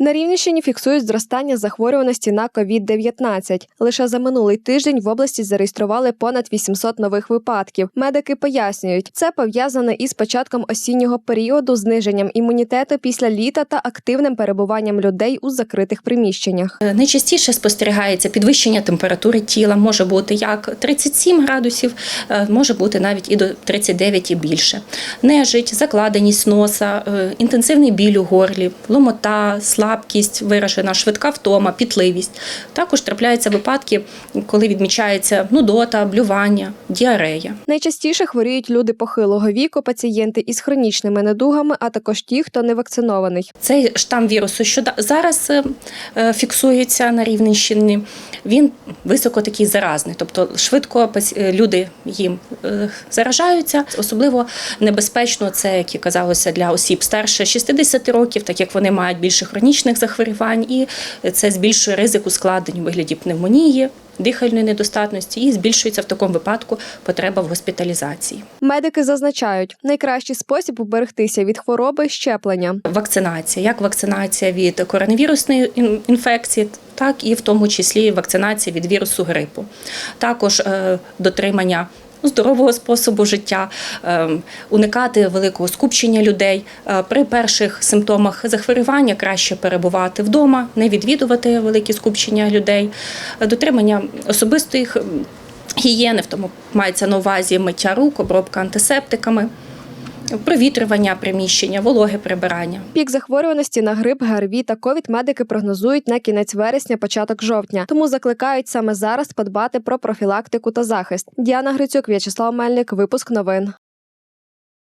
На Рівненщині фіксують зростання захворюваності на COVID-19. Лише за минулий тиждень в області зареєстрували понад 800 нових випадків. Медики пояснюють, це пов'язане із початком осіннього періоду, зниженням імунітету після літа та активним перебуванням людей у закритих приміщеннях. Е, Найчастіше спостерігається підвищення температури тіла, може бути як 37 градусів, е, може бути навіть і до 39 і більше. Нежить, закладеність носа, е, інтенсивний біль у горлі, ломота, слабкість виражена, швидка втома, пітливість. Також трапляються випадки, коли відмічається нудота, блювання, діарея. Найчастіше хворіють люди похилого віку, пацієнти із хронічними недугами, а також ті, хто не вакцинований. Цей штам вірусу, що зараз е, е, фіксується на Рівненщині, він високо такий заразний, тобто швидко е, люди їм заражаються. Особливо небезпечно це, як і казалося, для осіб старше 60 років, так як вони мають більше хронічних захворювань, і це збільшує ризик ускладнень у вигляді пневмонії, дихальної недостатності, і збільшується в такому випадку потреба в госпіталізації. Медики зазначають, найкращий спосіб уберегтися від хвороби щеплення. Вакцинація, як вакцинація від коронавірусної інфекції, так і в тому числі вакцинація від вірусу грипу. Також е, дотримання здорового способу життя, е, уникати великого скупчення людей. Е, При перших симптомах захворювання краще перебувати вдома, не відвідувати великі скупчення людей, Е, дотримання особистих м, гігієни, в тому мається на увазі миття рук, обробка антисептиками. Провітрювання приміщення, вологе прибирання. Пік захворюваності на грип, ГРВІ та ковід медики прогнозують на кінець вересня, початок жовтня. Тому закликають саме зараз подбати про профілактику та захист. Діана Грицюк, В'ячеслав Мельник, випуск новин.